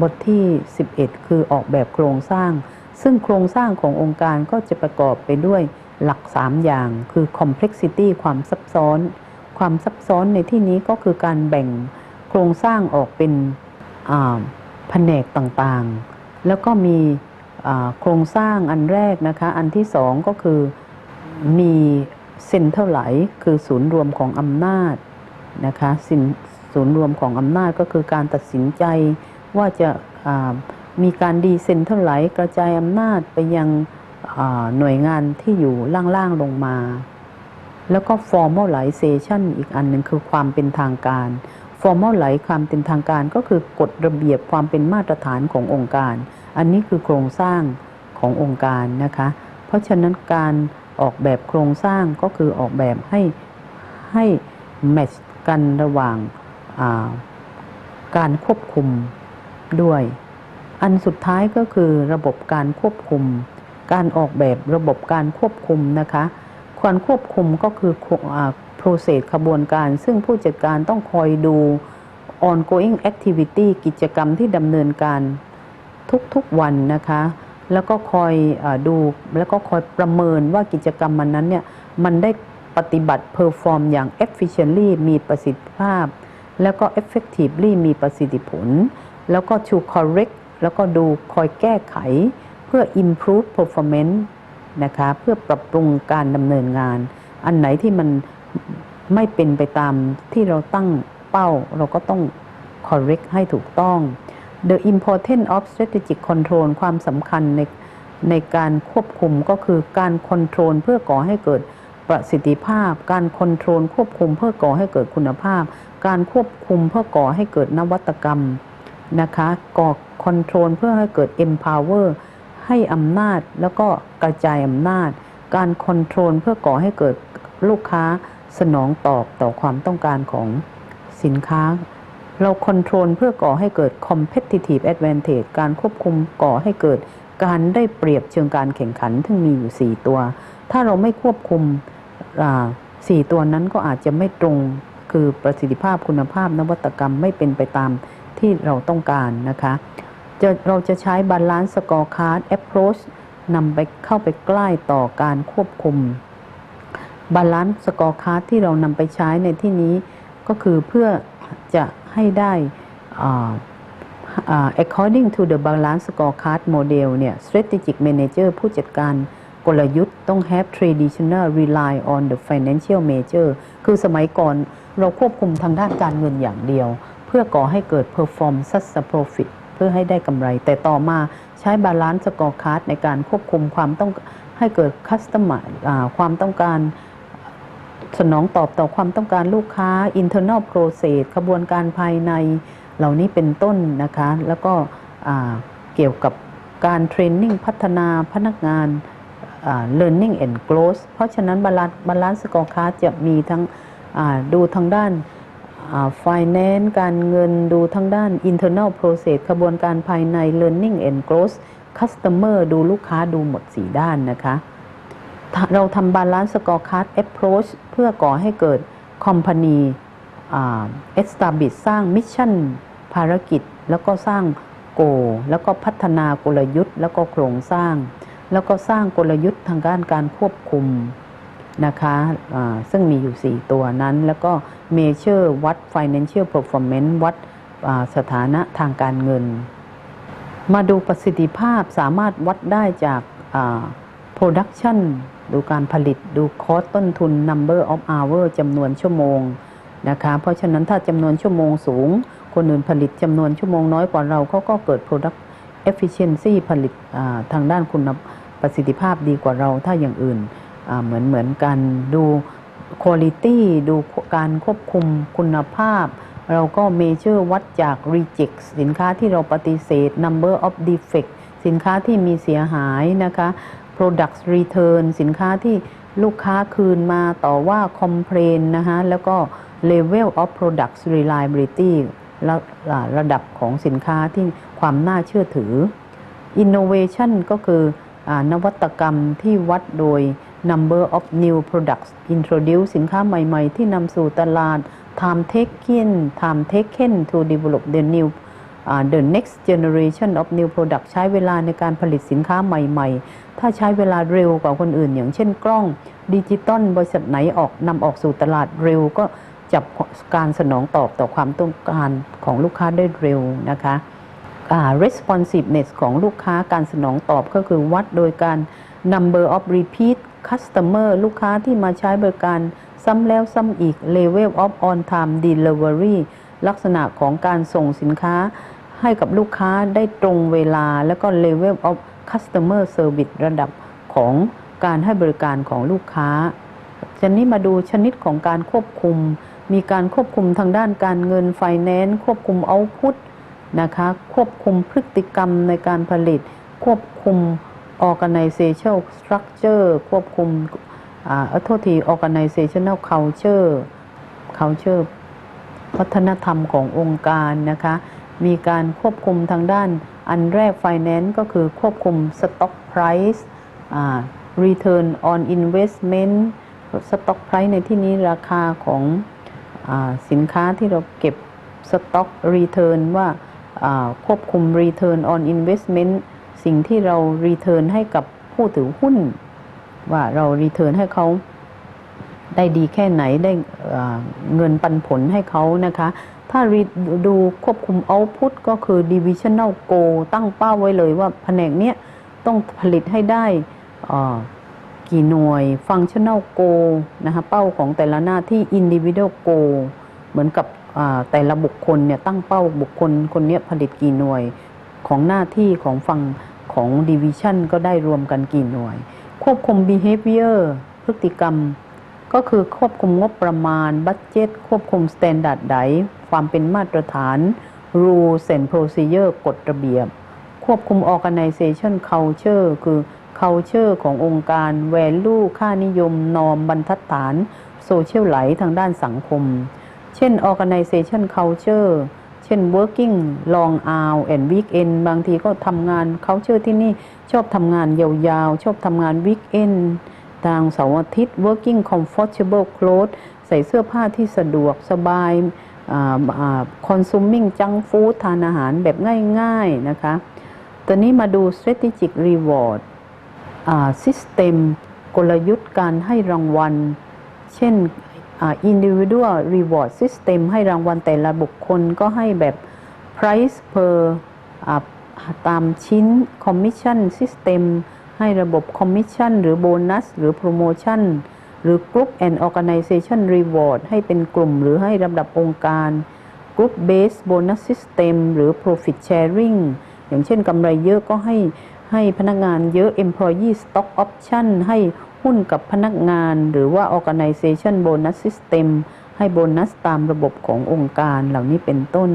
บทที่ 11 คือออกแบบโครงสร้าง ซึ่งโครงสร้างขององค์การก็จะประกอบไปด้วยหลัก 3 อย่าง คือ complexity ความซับซ้อน ความซับซ้อนในที่นี้ก็คือการแบ่งโครงสร้างออกเป็นแผนกต่างๆ แล้วก็มีโครงสร้างอันแรกนะคะ อันที่สองก็คือมีเซ็นเท่าไหร่คือศูนย์รวมของอำนาจนะคะศูนย์รวมของอำนาจก็คือการตัดสินใจ ว่าจะามีการดีเซนเท่าไหร่กระจายอำนาจไปยังหน่วยงานที่อยู่ล่างๆลงมา แล้วก็ formalization อีกอันหนึ่งคือความเป็นทางการ formalize ความเป็นทางการก็คือกฎระเบียบความเป็นมาตรฐานขององค์การ อันนี้คือโครงสร้างขององค์การนะคะ เพราะฉะนั้นการออกแบบโครงสร้างก็คือออกแบบให้ให้แมทช์กันระหว่างาการควบคุม ด้วย อันสุดท้ายก็คือระบบการควบคุม การออกแบบระบบการควบคุมนะคะการควบคุมก็คืออ่า process ขบวนการ ซึ่งผู้จัดการต้องคอยดู ongoing activity กิจกรรมที่ดำเนินการทุกๆวันนะคะ แล้วก็คอยอดูแล้วก็คอยประเมินว่ากิจกรรมมันนั้นเนี่ยมันได้ปฏิบัติ perform อย่าง efficiently มีประสิทธิภาพ แล้วก็ effectively มีประสิทธิผล แล้วก็ to correct แล้วก็ดูคอยแก้ไขเพื่อ improve performance นะคะเพื่อปรับปรุงการดำเนินงาน อันไหนที่มันไม่เป็นไปตามที่เราตั้งเป้า เราก็ต้อง correct ให้ถูกต้อง The importance of strategic control ความสำคัญในในการควบคุมก็คือการคอนโทรลเพื่อก่อให้เกิดประสิทธิภาพ การคอนโทรลควบคุมเพื่อก่อให้เกิดคุณภาพ การควบคุมเพื่อก่อให้เกิดนวัตกรรม นะคะก่อคอนโทรลเพื่อให้เกิด empower ให้อำนาจแล้วก็กระจายอำนาจ การคอนโทรลเพื่อก่อให้เกิดลูกค้าสนองตอบต่อความต้องการของสินค้า เราคอนโทรลเพื่อก่อให้เกิด competitive advantage การควบคุมก่อให้เกิดการได้เปรียบเชิงการแข่งขันที่มีอยู่ 4 ตัว ถ้าเราไม่ควบคุมสี่ตัวนั้นก็อาจจะไม่ตรง คือประสิทธิภาพคุณภาพนวัตกรรมไม่เป็นไปตาม ที่เราต้องการนะคะจะเราจะใช้ balance scorecard approach นำไปเข้าไปใกล้ต่อการควบคุมบาลานซ์สกอร์คาร์ที่เรานำไปใช้ในที่นี้ก็คือเพื่อจะให้ได้อ่า according to the balance scorecard model เนี่ย strategic manager ผู้จัดการกลยุทธ์ต้อง have traditional rely on the financial measure คือสมัยก่อนเราควบคุมทางด้านการเงินอย่างเดียว เพื่อก่อให้เกิด perform such a profit เพื่อให้ได้กำไร แต่ต่อมาใช้ balance scorecard ในการควบคุมความต้องให้เกิด customer ความต้องการสนองตอบต่อความต้องการลูกค้า internal process ขบวนการภายในเหล่านี้เป็นต้นนะคะ แล้วก็เกี่ยวกับการเทรนนิ่งพัฒนาพนักงาน learning and growth เพราะฉะนั้นบาลานบาลานซ์สกอร์คาร์จะมีทั้งดูทางด้าน finance การเงินดูทางด้าน internal process ขบวนการภายใน learning and growth customer ดูลูกค้าดูหมด 4 ด้านนะคะ เราทำบาลานซ์สกอร์คาร์ด approach เพื่อก่อให้เกิด company อ่า establish สร้างมิชชั่นภารกิจ แล้วก็สร้างโก แล้วก็พัฒนากลยุทธ์ แล้วก็โครงสร้าง แล้วก็สร้างกลยุทธ์ทางด้านการควบคุมนะคะซึ่งมีอยู่ 4 ตัวนั้นแล้วก็ measure วัด financial performance วัดสถานะทางการเงิน มาดูประสิทธิภาพสามารถวัดได้จาก production ดูการผลิตดูคอสต้นทุน number of hour จำนวนชั่วโมงนะคะเพราะฉะนั้นถ้าจำนวนชั่วโมงสูง คนอื่นผลิตจำนวนชั่วโมงน้อยกว่าเราเขาก็เกิด product efficiency ผลิตทางด้านคุณประสิทธิภาพดีกว่าเราถ้าอย่างอื่นเหมือนเหมือนกันดู quality ดูการควบคุมคุณภาพ เราก็ measure วัดจาก reject สินค้าที่เราปฏิเสธ number of defect สินค้าที่มีเสียหายนะคะ product return สินค้าที่ลูกค้าคืนมาต่อว่า complain นะคะแล้วก็ level of product reliability ระระดับของสินค้าที่ความน่าเชื่อถือ innovation ก็คืออนวัตกรรมที่วัดโดย number of new products introduce สินค้าใหม่ๆ ที่นำสู่ตลาด time taken time taken to develop the new อ่า the next generation of new product ใช้เวลาในการผลิตสินค้าใหม่ๆ ถ้าใช้เวลาเร็วกว่าคนอื่น อย่างเช่นกล้องดิจิตอลบริษัทไหนออกนำออกสู่ตลาดเร็วก็จับการสนองตอบต่อความต้องการของลูกค้าได้เร็วนะคะ responsiveness ของลูกค้าการสนองตอบก็คือวัดโดยการ number of repeat customer ลูกค้าที่มาใช้บริการซ้ำแล้วซ้ำอีก level of on time delivery ลักษณะของการส่งสินค้าให้กับลูกค้าได้ตรงเวลา แล้วก็ level of customer service ระดับของการให้บริการของลูกค้าทีนี้มาดูชนิดของการควบคุม มีการควบคุมทางด้านการเงิน finance ควบคุม output นะคะ ควบคุมพฤติกรรมในการผลิต ควบคุม organizational structure ควบคุมอ่าโทษที organizational culture culture วัฒนธรรมขององค์การนะคะ มีการควบคุมทางด้านอันแรก finance ก็คือควบคุม stock price return on investment stock price ในที่นี้ราคาของอสินค้าที่เราเก็บ stock return ว่าควบคุม return on investment สิ่งที่เรา return ให้กับผู้ถือหุ้น ว่าเรา return ให้เขาได้ดีแค่ไหนได้เงินปันผลให้เขานะคะ ถ้าดูควบคุม output ก็คือ divisional goal ตั้งเป้าไว้เลยว่าแผนกเนี้ยต้องผลิตให้ได้กี่หน่วย functional goal นะคะเป้าของแต่ละหน้าที่ individual goal เหมือนกับแต่ละบุคคลเนี่ยตั้งเป้าบุคคลคนเนี้ยผลิตกี่หน่วยของหน้าที่ของฝั่ง ของ division ก็ได้รวมกันกี่หน่วย ควบคุม behavior พฤติกรรม ก็คือควบคุมงบประมาณบัตเจ็ตควบคุมสแตนดาร์ดไดความเป็นมาตรฐาน rules and procedure กฎระเบียบ ควบคุม organization culture คือ culture ขององค์การ value ค่านิยม นอมบรรทัดฐาน social ไหลทางด้านสังคม เช่น organization culture เช่น working long hour and weekend บางทีก็ทำงาน culture ที่นี่ชอบทำงานยาวๆ ชอบทำงาน weekend ทางเสาร์อาทิตย์ working comfortable clothes ใส่เสื้อผ้าที่สะดวกสบาย consuming junk food ทานอาหารแบบง่ายๆนะคะตอนนี้มาดู strategic reward system กลยุทธ์การให้รางวัล เช่น individual reward system ให้รางวัลแต่ละบุคคลก็ให้แบบ price per ตามชิ้น commission system ให้ระบบ commission หรือโบนัสหรือ promotion หรือ group and organization reward ให้เป็นกลุ่มหรือให้ลำดับองค์การ group based bonus system หรือ profit sharing อย่างเช่นกำไรเยอะก็ให้ให้พนักงานเยอะ employee stock option ให้ หุ้นกับพนักงาน หรือว่า organization bonus system ให้โบนัสตามระบบขององค์การเหล่านี้เป็นต้น